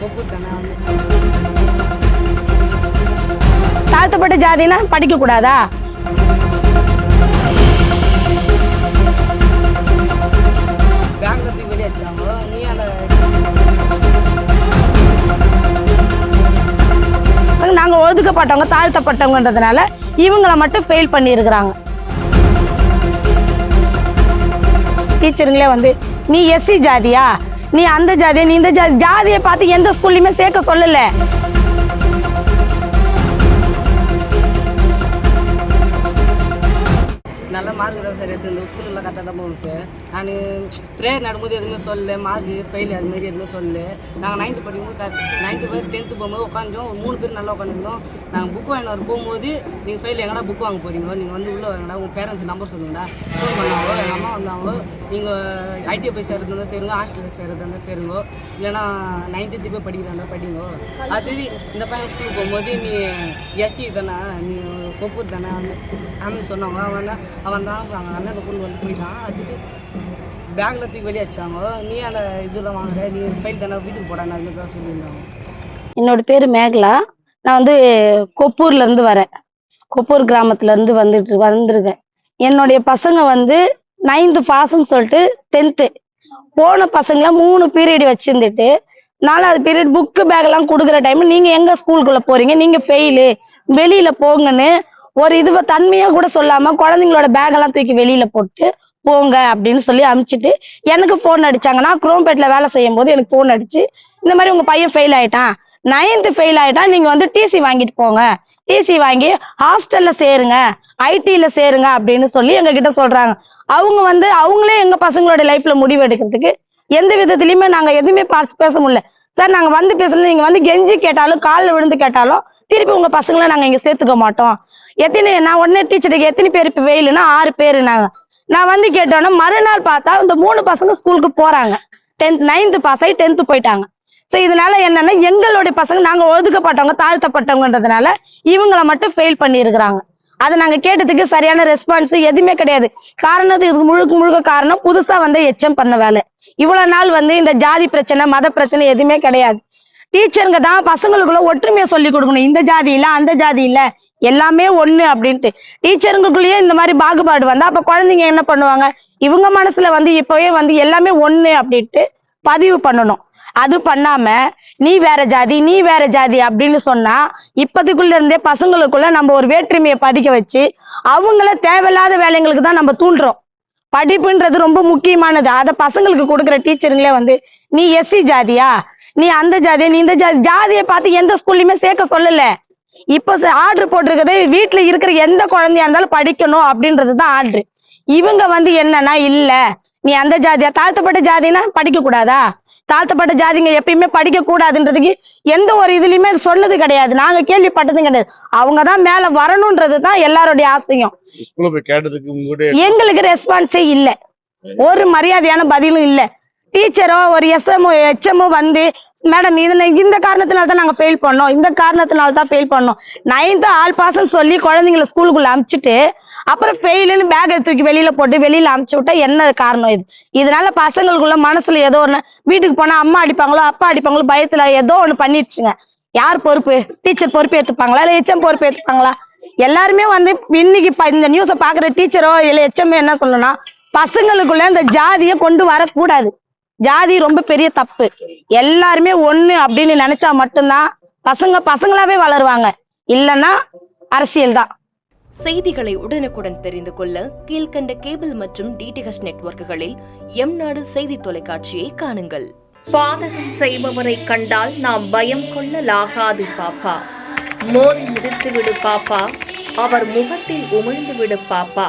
கொப்பு தானே தாழ்த்தப்பட்ட ஜாதினா படிக்க கூடாதா பேங்க்ல தூக்கி வெளியே வச்சாங்க நீ அந்த நாங்க ஒதுக்கப்பட்டவங்க தாழ்த்தப்பட்டவங்கன்றதுனால இவங்கள மட்டும் ஃபெயில் பண்ணியிருக்கிறாங்க. டீச்சருங்களே வந்து நீ எஸ்சி ஜாதியா நீ அந்த ஜாதி நீ இந்த ஜாதி ஜாதியை பார்த்து எந்த ஸ்கூல்லையுமே சேர்க்க சொல்லல. நல்ல மார்க் தான் சார் எடுத்து இந்த ஸ்கூலில் கரெக்டாக தான் போகும் சார் நான் ப்ரேயர் நடும்போது எதுவுமே சொல்லல மார்க் ஃபெயில் அது மாதிரி எதுவுமே சொல்லல. நாங்கள் நைன்த்து படிக்கும்போது கரெக்ட் நைன்த்து பேர் டென்த்து போகும்போது உட்காந்தோம் மூணு பேர் நல்லா உட்காந்துருந்தோம் நாங்கள் புக் வாங்கிட்டு வர போகும்போது நீங்கள் ஃபெயில் எங்கடா புக் வாங்க போகிறீங்க நீங்கள் வந்து உள்ளே வாங்கடா உங்கள் பேரண்ட்ஸ் நம்பர் சொல்லுங்கடா. ஃபோன் பண்ணாங்களோ எங்கள் அம்மா வந்தாங்களோ நீங்கள் ஐடிஐ போய் சேர்றது இருந்தால் சேருங்க ஹாஸ்டலில் சேர்றது இருந்தால் சேருங்க. இல்லைன்னா நைன்த்து திருப்பி படிக்கிறாங்க படிங்க. அது இந்த பையன் ஸ்கூலுக்கு போகும்போது நீ எஸ்சி தானே நீ கொப்பூர் தானே? ஆமே சொன்னாங்க. அவன் அவன் தான் அவங்க அண்ணனை கொண்டு வந்து போயிட்டான் அதுக்கு பேங்கில் தூக்கி வெளியே வச்சாங்க நீ அந்த இதெல்லாம் வாங்குற? நீ ஃபைல் தானே? வீட்டுக்கு போடான்னு அது மாதிரி தான் சொல்லியிருந்தாங்க என்னோட பேர் மேகலா. நான் வந்து கொப்பூர்லேருந்து வரேன். கொப்பூர் கிராமத்துலேருந்து வந்துட்டு வந்திருக்கேன். என்னுடைய பசங்க வந்து நைன்த்து பாஸ்ன்னு சொல்லிட்டு டென்த்து போன பசங்களை மூணு பீரியட் வச்சுருந்துட்டு நாலாவது பீரியட் புக்கு பேக் எல்லாம் கொடுக்குற டைம் நீங்க எங்க ஸ்கூலுக்குள்ள போறீங்க? நீங்க ஃபெயிலு வெளியில போங்கன்னு ஒரு இது தன்மையா கூட சொல்லாம குழந்தைங்களோட பேக் எல்லாம் தூக்கி வெளியில போட்டு போங்க அப்படின்னு சொல்லி அனுப்பிச்சிட்டு எனக்கு ஃபோன் அடிச்சாங்க. நான் குரோம்பேட்ல வேலை செய்யும் போது எனக்கு ஃபோன் அடிச்சு இந்த மாதிரி உங்க பையன் ஃபெயில் ஆயிட்டான். நைன்த்து ஃபெயில் ஆயிட்டா நீங்க வந்து டிசி வாங்கிட்டு போங்க. டிசி வாங்கி ஹாஸ்டல்ல சேருங்க. ஐடில சேருங்க அப்படின்னு சொல்லி எங்க கிட்ட சொல்றாங்க. அவங்க வந்து அவங்களே எங்க பசங்களோட லைஃப்ல முடிவு எடுக்கிறதுக்கு எந்த விதத்துலயுமே நாங்க எதுவுமே பார்த்து பேச முடியல. சார் நாங்க வந்து பேசணும் நீங்க வந்து கெஞ்சி கேட்டாலும் காலில் விழுந்து கேட்டாலும் திருப்பி உங்க பசங்களை நாங்க இங்க சேர்த்துக்க மாட்டோம். எத்தனை நான் உடனே டீச்சருக்கு எத்தனை பேர் இப்போ வெயிலுன்னா ஆறு பேர் நாங்கள் நான் வந்து கேட்டோன்னா மறுநாள் பார்த்தா இந்த மூணு பசங்க ஸ்கூலுக்கு போறாங்க. டென்த் நைன்த்து பாஸ் ஆகி டென்த்து போயிட்டாங்க. ஸோ இதனால என்னன்னா எங்களுடைய பசங்க நாங்கள் ஒதுக்கப்பட்டவங்க தாழ்த்தப்பட்டவங்கன்றதுனால இவங்கள மட்டும் ஃபெயில் பண்ணியிருக்கிறாங்க. அதை நாங்கள் கேட்டதுக்கு சரியான ரெஸ்பான்ஸ் எதுவுமே கிடையாது. காரணம் இதுக்கு முழுக்க முழுக்க காரணம் புதுசாக வந்து எச்சம் பண்ண வேலை. இவ்வளோ நாள் வந்து இந்த ஜாதி பிரச்சனை மத பிரச்சனை எதுவுமே கிடையாது. டீச்சருங்க தான் பசங்களுக்குள்ள ஒற்றுமையை சொல்லி கொடுக்கணும். இந்த ஜாதி இல்ல அந்த ஜாதி இல்லை. எல்லாமே ஒண்ணு அப்படின்ட்டு. டீச்சருங்களுக்குள்ளேயே இந்த மாதிரி பாகுபாடு வந்தா அப்ப குழந்தைங்க என்ன பண்ணுவாங்க? இவங்க மனசுல வந்து இப்பவே வந்து எல்லாமே ஒண்ணு அப்படின்ட்டு பதிவு பண்ணணும். அது பண்ணாம நீ வேற ஜாதி நீ வேற ஜாதி அப்படின்னு சொன்னா இப்பதுக்குள்ள இருந்தே பசங்களுக்குள்ள நம்ம ஒரு வேற்றுமையை படிக்க வச்சு அவங்கள தேவையில்லாத வேலைங்களுக்கு தான் நம்ம தூண்டுறோம். படிப்புன்றது ரொம்ப முக்கியமானது. அதை பசங்களுக்கு கொடுக்குற டீச்சருங்களே வந்து நீ எஸ்சி ஜாதியா? நீ அந்த ஜாதியா? நீ இந்த ஜாதி ஜாதியை பார்த்து எந்த ஸ்கூல்லையுமே சேர்க்க சொல்லலை. இப்போ ஆர்டர் போட்டிருக்கதே வீட்டுல இருக்கிற எந்த குழந்தையா இருந்தாலும் படிக்கணும் அப்படின்றது தான் ஆர்டர் இவங்க வந்து என்னன்னா இல்ல நீ அந்த ஜாதியா? தாழ்த்தப்பட்ட ஜாதினா படிக்க கூடாதா? தாழ்த்தப்பட்ட ஜாதிங்க எப்பயுமே படிக்க கூடாதுன்றதுக்கு எந்த ஒரு இதுலயுமே சொன்னது கிடையாது. நாங்க கேள்விப்பட்டதும் கிடையாது. அவங்க தான் மேல வரணும்ன்றது தான் எல்லாருடைய ஆசையும். எங்களுக்கு ரெஸ்பான்ஸே இல்ல. ஒரு மரியாதையான பதிலும் இல்ல. டீச்சரோ ஒரு எஸ்எம்ஓ ஹெச்எம்ஓ வந்து மேடம் இது இந்த காரணத்தினால தான் நாங்க ஃபெயில் பண்ணோம். இந்த காரணத்தினால தான் ஃபெயில் பண்ணோம். நைன்த்து ஆல் பாஸ்ன்னு சொல்லி குழந்தைங்கள ஸ்கூலுக்குள்ள அமிச்சிட்டு அப்புறம் ஃபெயிலுன்னு பேக்கை தூக்கி வெளியில போட்டு வெளியில அமுச்சு விட்டா என்ன காரணம் இது? இதனால பசங்களுக்குள்ள மனசுல ஏதோ ஒண்ணு வீட்டுக்கு போனா அம்மா அடிப்பாங்களோ அப்பா அடிப்பாங்களோ பயத்துல ஏதோ ஒண்ணு பண்ணிடுச்சுங்க. யார் பொறுப்பு? டீச்சர் பொறுப்பு ஏத்துப்பாங்களா? இல்ல ஹெச்எம் பொறுப்பு ஏத்துப்பாங்களா? எல்லாருமே வந்து இன்னைக்கு இந்த நியூஸை பாக்குற டீச்சரோ இல்ல ஹெச்எம் என்ன சொல்லணும்னா பசங்களுக்குள்ள இந்த ஜாதியை கொண்டு வரக்கூடாது. ஜாதி ரொம்ப பெரிய தப்பு. எல்லாருமே ஒண்ணு அப்படின்னு நினைச்சா மட்டும்தான் பசங்க பசங்களாவே வளருவாங்க. இல்லைன்னா அரசியல் தான். செய்திகளை உடனுக்குடன் தெரிந்து கொள்ள கீழ்க்கண்ட கேபிள் மற்றும் டிடிஹெச் நெட்வொர்க்குகளில் எம் நாடு செய்தி தொலைக்காட்சியை காணுங்கள். பாதகம் செய்பவரை கண்டால் நாம் பயம் கொள்ளலாகாது பாப்பா. மோதி மிதித்து விடு பாப்பா. அவர் முகத்தில் உமிழ்ந்து விடு பாப்பா.